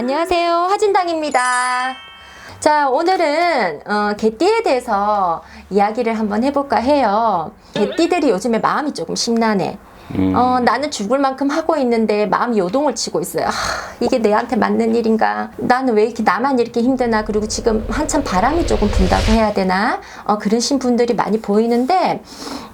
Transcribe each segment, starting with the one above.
안녕하세요. 화진당입니다. 자, 오늘은 어, 개띠에 대해서 이야기를 한번 해볼까 해요. 개띠들이 요즘에 마음이 조금 심란해. 음. 어, 나는 죽을 만큼 하고 있는데 마음이 요동을 치고 있어요. 하, 이게 내한테 맞는 일인가? 나는 왜 이렇게 나만 이렇게 힘드나? 그리고 지금 한참 바람이 조금 분다고 해야 되나? 어, 그러신 분들이 많이 보이는데,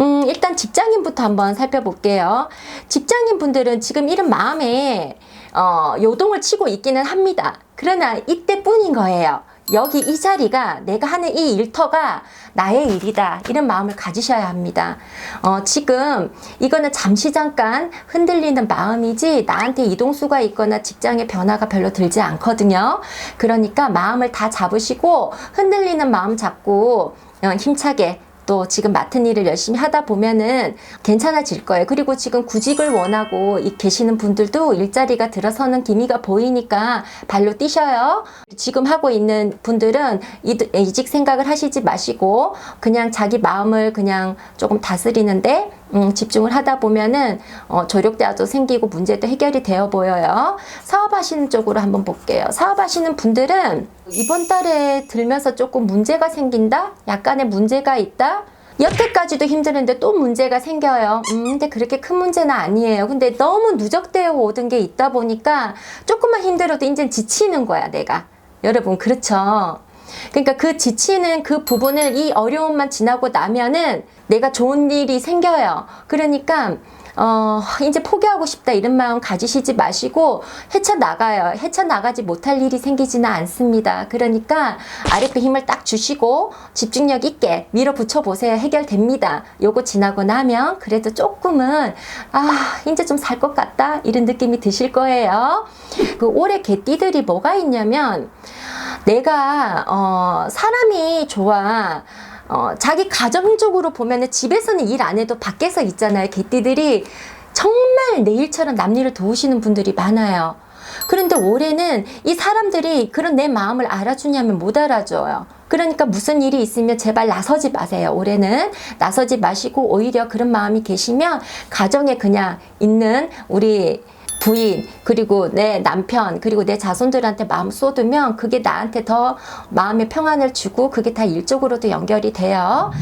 음, 일단 직장인부터 한번 살펴볼게요. 직장인 분들은 지금 이런 마음에, 어, 요동을 치고 있기는 합니다. 그러나 이때뿐인 거예요. 여기 이 자리가 내가 하는 이 일터가 나의 일이다. 이런 마음을 가지셔야 합니다. 어, 지금 이거는 잠시 잠깐 흔들리는 마음이지 나한테 이동수가 있거나 직장의 변화가 별로 들지 않거든요. 그러니까 마음을 다 잡으시고 흔들리는 마음 잡고 어, 힘차게 또 지금 맡은 일을 열심히 하다 보면은 괜찮아질 거예요. 그리고 지금 구직을 원하고 이- 계시는 분들도 일자리가 들어서는 기미가 보이니까 발로 뛰셔요. 지금 하고 있는 분들은 이- 이직 생각을 하시지 마시고 그냥 자기 마음을 그냥 조금 다스리는데 음, 집중을 하다 보면은 어, 조력자도 생기고 문제도 해결이 되어 보여요. 사업하시는 쪽으로 한번 볼게요. 사업하시는 분들은 이번 달에 들면서 조금 문제가 생긴다? 약간의 문제가 있다? 여태까지도 힘드는데 또 문제가 생겨요. 음, 근데 그렇게 큰 문제는 아니에요. 근데 너무 누적되어 오던 게 있다 보니까 조금만 힘들어도 이제 지치는 거야, 내가. 여러분, 그렇죠? 그러니까 그 지치는 그 부분을 이 어려움만 지나고 나면은 내가 좋은 일이 생겨요. 그러니까 어, 이제 포기하고 싶다 이런 마음 가지시지 마시고 헤쳐 나가요. 헤쳐 나가지 못할 일이 생기지는 않습니다. 그러니까 아랫배 힘을 딱 주시고 집중력 있게 밀어붙여 보세요. 해결됩니다. 요거 지나고 나면 그래도 조금은 아, 이제 좀 살 것 같다 이런 느낌이 드실 거예요. 그 올해 개띠들이 뭐가 있냐면 내가 어, 사람이 좋아. 어, 자기 가정적으로 보면은 집에서는 일 안 해도 밖에서 있잖아요. 개띠들이 정말 내 일처럼 남 일을 도우시는 분들이 많아요. 그런데 올해는 이 사람들이 그런 내 마음을 알아주냐면 못 알아줘요. 그러니까 무슨 일이 있으면 제발 나서지 마세요. 올해는 나서지 마시고 오히려 그런 마음이 계시면 가정에 그냥 있는 우리 부인 그리고 내 남편 그리고 내 자손들한테 마음 쏟으면 그게 나한테 더 마음의 평안을 주고 그게 다 일적으로도 연결이 돼요.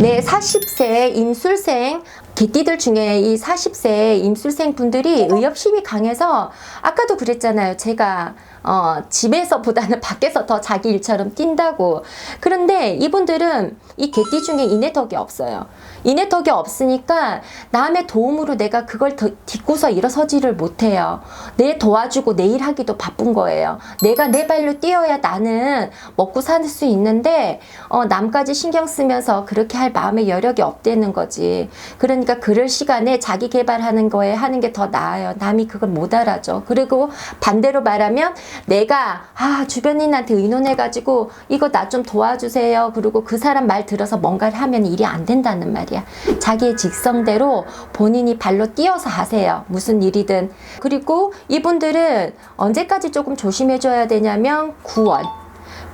네, 40세 임술생 개띠들 중에 이 40세 임술생 분들이 의협심이 강해서 아까도 그랬잖아요. 제가 어, 집에서보다는 밖에서 더 자기 일처럼 뛴다고. 그런데 이분들은 이 개띠 중에 인내덕이 없어요. 인내덕이 없으니까 남의 도움으로 내가 그걸 더 딛고서 일어서지를 못해요. 내 도와주고 내 일 하기도 바쁜 거예요. 내가 내 발로 뛰어야 나는 먹고 살 수 있는데 어, 남까지 신경 쓰면서 그렇게 할 마음의 여력이 없다는 거지. 그러니까 그럴 시간에 자기 개발하는 거에 하는 게 더 나아요. 남이 그걸 못 알아줘. 그리고 반대로 말하면 내가 아 주변인한테 의논해가지고 이거 나 좀 도와주세요. 그리고 그 사람 말 들어서 뭔가를 하면 일이 안 된다는 말이야. 자기의 직성대로 본인이 발로 뛰어서 하세요. 무슨 일이든. 그리고 이분들은 언제까지 조금 조심해줘야 되냐면 9월.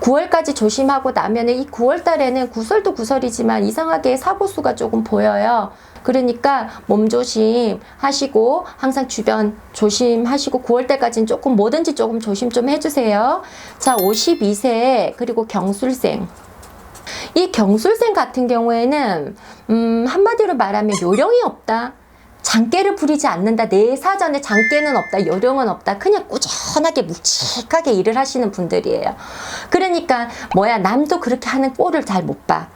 9월까지 조심하고 나면 이 9월 달에는 구설도 구설이지만 이상하게 사고수가 조금 보여요. 그러니까 몸 조심 하시고 항상 주변 조심하시고 9월 때까지는 조금 뭐든지 조금 조심 좀 해주세요. 자, 52세 그리고 경술생. 이 경술생 같은 경우에는 음, 한마디로 말하면 요령이 없다. 장깨를 부리지 않는다. 내 사전에 장깨는 없다. 요령은 없다. 그냥 꾸준하게 묵직하게 일을 하시는 분들이에요. 그러니까 뭐야 남도 그렇게 하는 꼴을 잘 못 봐.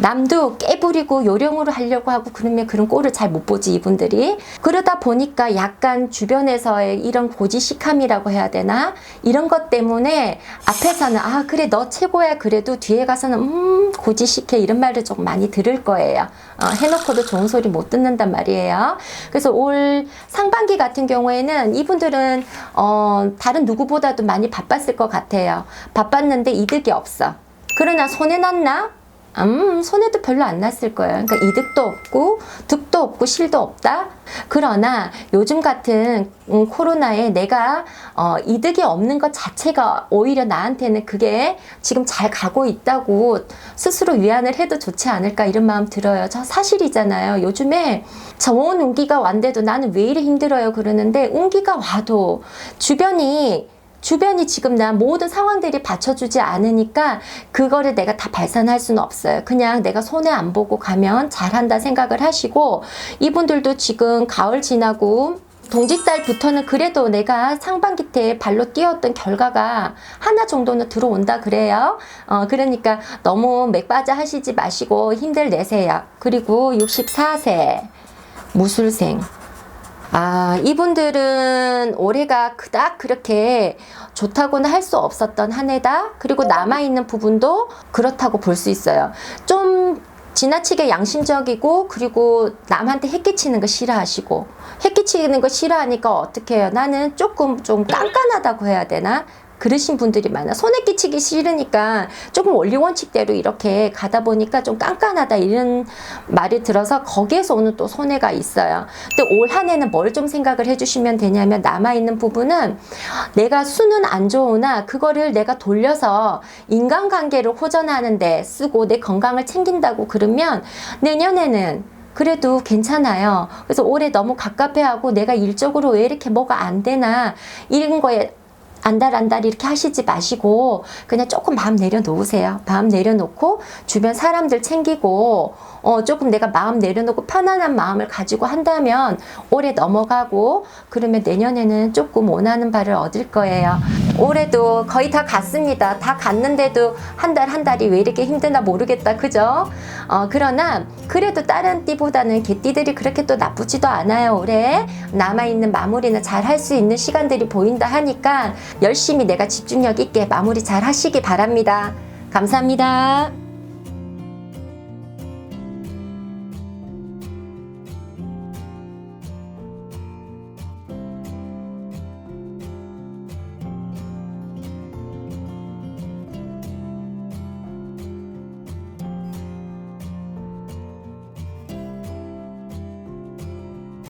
남도 깨부리고 요령으로 하려고 하고 그러면 그런 꼴을 잘 못 보지 이분들이. 그러다 보니까 약간 주변에서의 이런 고지식함이라고 해야 되나? 이런 것 때문에 앞에서는 아 그래 너 최고야. 그래도 뒤에 가서는 음 고지식해. 이런 말을 조금 많이 들을 거예요. 어, 해놓고도 좋은 소리 못 듣는단 말이에요. 그래서 올 상반기 같은 경우에는 이분들은 어, 다른 누구보다도 많이 바빴을 것 같아요. 바빴는데 이득이 없어. 그러나 손해 났나? 음, 손해도 별로 안 났을 거예요. 그러니까 이득도 없고, 득도 없고, 실도 없다? 그러나 요즘 같은 음, 코로나에 내가 어, 이득이 없는 것 자체가 오히려 나한테는 그게 지금 잘 가고 있다고 스스로 위안을 해도 좋지 않을까 이런 마음 들어요. 저 사실이잖아요. 요즘에 좋은 운기가 왔는데도 나는 왜 이리 힘들어요 그러는데 운기가 와도 주변이 주변이 지금 나 모든 상황들이 받쳐주지 않으니까 그거를 내가 다 발산할 수는 없어요. 그냥 내가 손해 안 보고 가면 잘한다 생각을 하시고 이분들도 지금 가을 지나고 동짓달부터는 그래도 내가 상반기 때 발로 뛰었던 결과가 하나 정도는 들어온다 그래요. 어, 그러니까 너무 맥빠져 하시지 마시고 힘들 내세요. 그리고 64세 무술생. 아, 이분들은 올해가 그닥 그렇게 좋다고는 할 수 없었던 한 해다. 그리고 남아있는 부분도 그렇다고 볼 수 있어요. 좀 지나치게 양심적이고, 그리고 남한테 해끼치는 거 싫어하시고, 해끼치는 거 싫어하니까 어떻게 해요? 나는 조금 좀 깐깐하다고 해야 되나? 그러신 분들이 많아. 손에 끼치기 싫으니까 조금 원리 원칙대로 이렇게 가다 보니까 좀 깐깐하다 이런 말이 들어서 거기에서 오는 또 손해가 있어요. 근데 올 한 해는 뭘 좀 생각을 해주시면 되냐면 남아 있는 부분은 내가 수는 안 좋으나 그거를 내가 돌려서 인간관계를 호전하는데 쓰고 내 건강을 챙긴다고 그러면 내년에는 그래도 괜찮아요. 그래서 올해 너무 갑갑해하고 내가 일적으로 왜 이렇게 뭐가 안 되나 이런 거에 안달 안달 이렇게 하시지 마시고 그냥 조금 마음 내려놓으세요. 마음 내려놓고 주변 사람들 챙기고 어 조금 내가 마음 내려놓고 편안한 마음을 가지고 한다면 올해 넘어가고 그러면 내년에는 조금 원하는 바를 얻을 거예요. 올해도 거의 다 갔습니다. 다 갔는데도 한달한 달이 왜 이렇게 힘드나 모르겠다. 그죠? 어 그러나 그래도 다른 띠보다는 개띠들이 그렇게 또 나쁘지도 않아요. 올해 남아있는 마무리는 잘 할 수 있는 시간들이 보인다 하니까 열심히 내가 집중력 있게 마무리 잘 하시기 바랍니다. 감사합니다.